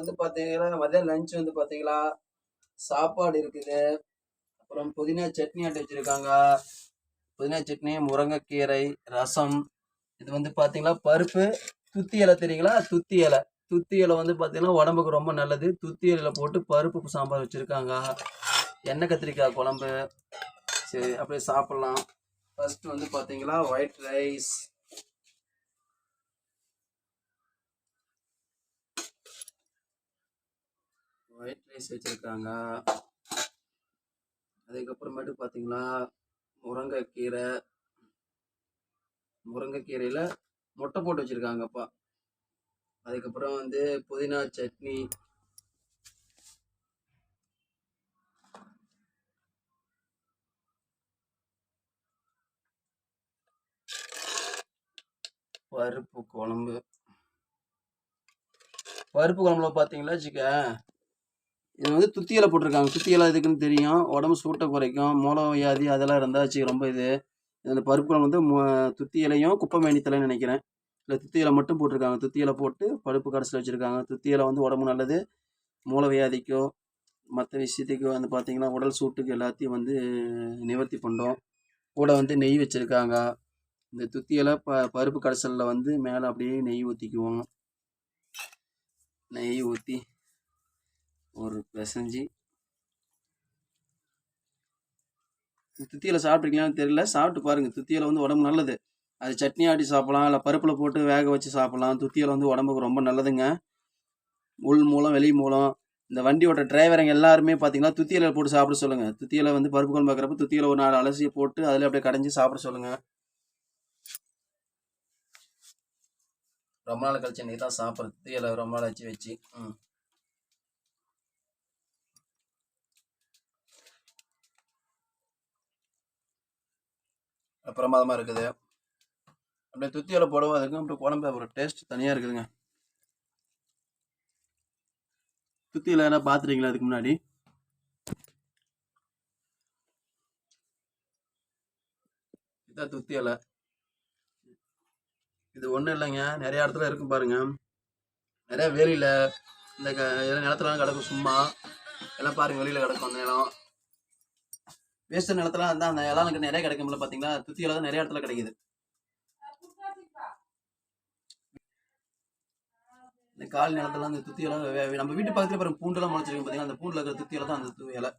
வந்து பார்த்தீங்கன்னா மதியம் லஞ்ச் வந்து பார்த்தீங்களா சாப்பாடு இருக்குது. அப்புறம் புதினா சட்னி ஆட்டி வச்சுருக்காங்க. புதினா சட்னி முருங்கைக்கீரை ரசம். இது வந்து பார்த்தீங்களா பருப்பு துத்தி இலை தெரியுங்களா துத்தி இலை. துத்தி இலை வந்து பார்த்தீங்கன்னா உடம்புக்கு ரொம்ப நல்லது. துத்தி இலையில போட்டு பருப்பு சாம்பார் வச்சுருக்காங்க. எண்ணெய் கத்திரிக்காய் குழம்பு. சரி அப்படியே சாப்பிட்லாம். ஃபர்ஸ்ட் வந்து பார்த்தீங்களா ஒயிட் ரைஸ் ஒயிட் ரைஸ் வச்சுருக்காங்க. அதுக்கப்புறமேட்டு பார்த்தீங்கன்னா முருங்கைக்கீரை முருங்கைக்கீரையில் முட்டை போட்டு வச்சுருக்காங்கப்பா. அதுக்கப்புறம் வந்து புதினா சட்னி. பருப்பு குழம்பு. பருப்பு குழம்புல பார்த்தீங்களா வச்சுக்க இது வந்து துத்தி போட்டிருக்காங்க. துத்தியெல்லாம் எதுக்குன்னு தெரியும்? உடம்பு சூட்டை குறைக்கும். மூலம் வியாதி அதெல்லாம் இருந்தாச்சு ரொம்ப இது. இந்த பருப்பு வந்து மு- துத்தி இலையும் குப்பைமேனி தலைன்னு நினைக்கிறேன். இல்லை துத்தி மட்டும் போட்டிருக்காங்க. துத்தி போட்டு பருப்பு கடைசியில் வச்சுருக்காங்க. துத்தி வந்து உடம்பு நல்லது. மூல வியாதிக்கோ மற்ற விஷயத்துக்கோ வந்து பார்த்தீங்கன்னா உடல் சூட்டுக்கு எல்லாத்தையும் வந்து நிவர்த்தி பண்ணும் கூட வந்து நெய் வச்சுருக்காங்க. இந்த துத்தி ப பருப்பு கடைசலில் வந்து மேலே அப்படியே நெய் ஊற்றிக்குவோம் நெய் ஊற்றி ஒரு பிசைஞ்சு. துத்தியில் சாப்பிட்ருக்கீங்களான்னு தெரியல. சாப்பிட்டு பாருங்கள் துத்தியில் வந்து உடம்பு நல்லது. அது சட்னி ஆட்டி சாப்பிட்லாம். இல்லை பருப்பில் போட்டு வேக வச்சு சாப்பிட்லாம். துத்தியில் வந்து உடம்புக்கு ரொம்ப நல்லதுங்க. உள் மூலம் வெளி மூலம். இந்த வண்டி ஓட்ட டிரைவருங்க எல்லாருமே பார்த்தீங்கன்னா துத்தியில் போட்டு சாப்பிட சொல்லுங்கள் துத்தியில் வந்து பருப்பு குழம்பு வைக்கிறப்ப துத்தியில் ஒரு நாலு அலசி போட்டு அதில் அப்படியே கடைஞ்சி சாப்பிட சொல்லுங்கள் ரொம்ப நாள் கழிச்சு இன்னைக்கு தான் சாப்பிட்றது துத்தியில் ரொம்ப நாள் வச்சு வச்சு. ம். பிரமாதமாக இருக்குது. அப்படியே துத்தி இலை போடவும் அதுக்கும் அப்புறம் குழம்பு ஒரு டேஸ்ட் தனியாக இருக்குதுங்க. துத்தியில் இலை பார்த்துருக்கீங்களா அதுக்கு முன்னாடி? இதான் துத்தி இலை. இது ஒன்றும் இல்லைங்க. நிறைய இடத்துல இருக்கும் பாருங்க. நிறைய வேலியில் இந்த க எல்லாம் நிலத்துலலாம் கிடக்கும் சும்மா. எல்லாம் பாருங்க வெளியில் கிடக்கும் அந்த நிலம். வேஸ்ட் நிலத்துல அந்த அந்த இலம் நிறைய கிடைக்கும்ல பார்த்தீங்களா துத்தி தான் நிறைய இடத்துல கிடைக்குது. இந்த கால் நிலத்துல அந்த துத்தி இலை நம்ம வீட்டு பக்கத்துல பாருங்க பூண்டெல்லாம் முளைச்சிருக்கு பார்த்தீங்களா அந்த பூண்டில் இருக்கிற துத்தி தான் அந்த இலை.